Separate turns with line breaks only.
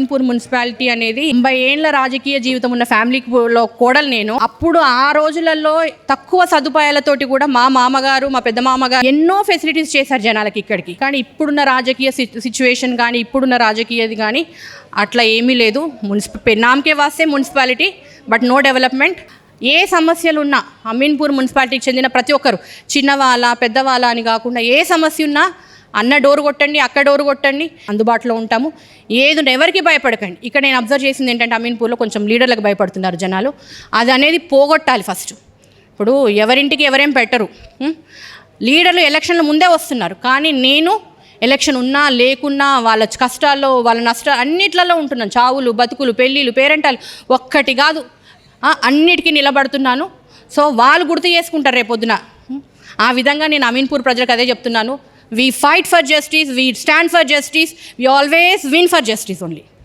Ameenpur municipality అనేది తొంభై ఏళ్ళ రాజకీయ జీవితం ఉన్న ఫ్యామిలీలో కోడలు నేను. అప్పుడు ఆ రోజులలో తక్కువ సదుపాయాలతోటి కూడా మా మామగారు మా పెద్ద మామగారు ఎన్నో ఫెసిలిటీస్ చేశారు జనాలకి ఇక్కడికి. కానీ ఇప్పుడున్న రాజకీయ సిచ్యువేషన్ కానీ ఇప్పుడున్న రాజకీయది కానీ అట్లా ఏమీ లేదు. మున్సిప నామకే వాస్తే మున్సిపాలిటీ బట్ నో డెవలప్మెంట్. ఏ సమస్యలు ఉన్నా అమీన్పూర్ మున్సిపాలిటీకి చెందిన ప్రతి ఒక్కరు చిన్నవాళ్ళ పెద్దవాళ్ళ అని కాకుండా ఏ సమస్య ఉన్నా అన్న డోర్ కొట్టండి అక్క డోర్ కొట్టండి అందుబాటులో ఉంటాము. ఏది ఎవరికి భయపడకండి. ఇక్కడ నేను అబ్జర్వ్ చేసింది ఏంటంటే అమీన్పూర్లో కొంచెం లీడర్లకు భయపడుతున్నారు జనాలు. అది అనేది పోగొట్టాలి ఫస్ట్ ఇప్పుడు ఎవరింటికి ఎవరేం పెట్టరు. లీడర్లు ఎలక్షన్ల ముందే వస్తున్నారు. కానీ నేను ఎలక్షన్ ఉన్నా లేకున్నా వాళ్ళ కష్టాల్లో వాళ్ళ నష్టాలు అన్నిట్లలో ఉంటున్నాను. చావులు బతుకులు పెళ్ళిళ్ళు పేరెంటాలు ఒక్కటి కాదు. అన్నిటికీ నిలబడుతున్నాను. సో వాళ్ళు గుర్తు చేసుకుంటారు రేపొద్దున. ఆ విధంగా నేను అమీన్పూర్ ప్రజలకు అదే చెప్తున్నాను. We fight for justice, we stand for justice, we always win for justice only.